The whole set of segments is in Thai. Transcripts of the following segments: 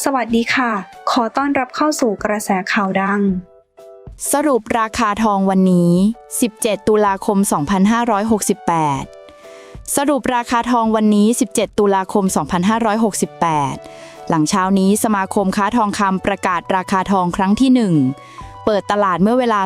สวัสดีค่ะ ขอต้อนรับเข้าสู่กระแสข่าวดัง สรุปราคาทองวันนี้ 17 ตุลาคม 2568 สรุปราคาทองวันนี้ 17 ตุลาคม 2568 หลังเช้านี้สมาคมค้าทองคำประกาศราคาทองครั้งที่ 1 เปิดตลาดเมื่อเวลา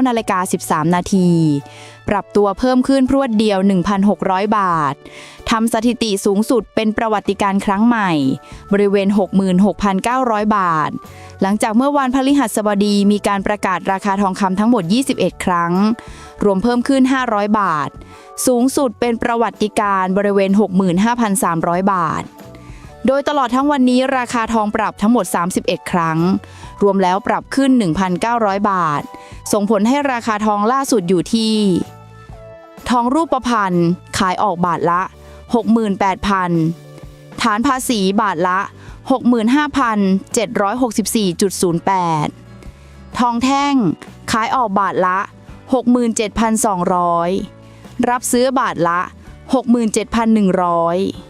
09นาฬิกา13 นาที ปรับตัวเพิ่มขึ้นพรวดเดียว 1,600 บาท ทำสถิติสูงสุดเป็นประวัติการครั้งใหม่ บริเวณ 66,900 บาท หลังจากเมื่อวันพฤหัสบดีมีการประกาศราคาทองคำทั้งหมด 21 ครั้ง รวมเพิ่มขึ้น 500 บาท สูงสุดเป็นประวัติการบริเวณ 65,300 บาท โดยตลอดทั้งวันนี้ราคาทองปรับทั้งหมด 31 ครั้ง รวมแล้วปรับขึ้น 1,900 บาท ส่งผลให้ราคาทองล่าสุดอยู่ที่ ทองรูปพรรณขายออกบาทละ 68,000 ฐานภาษีบาทละ 65,764.08 ทองแท่งขายออกบาทละ 67,200 รับซื้อบาทละ 67,100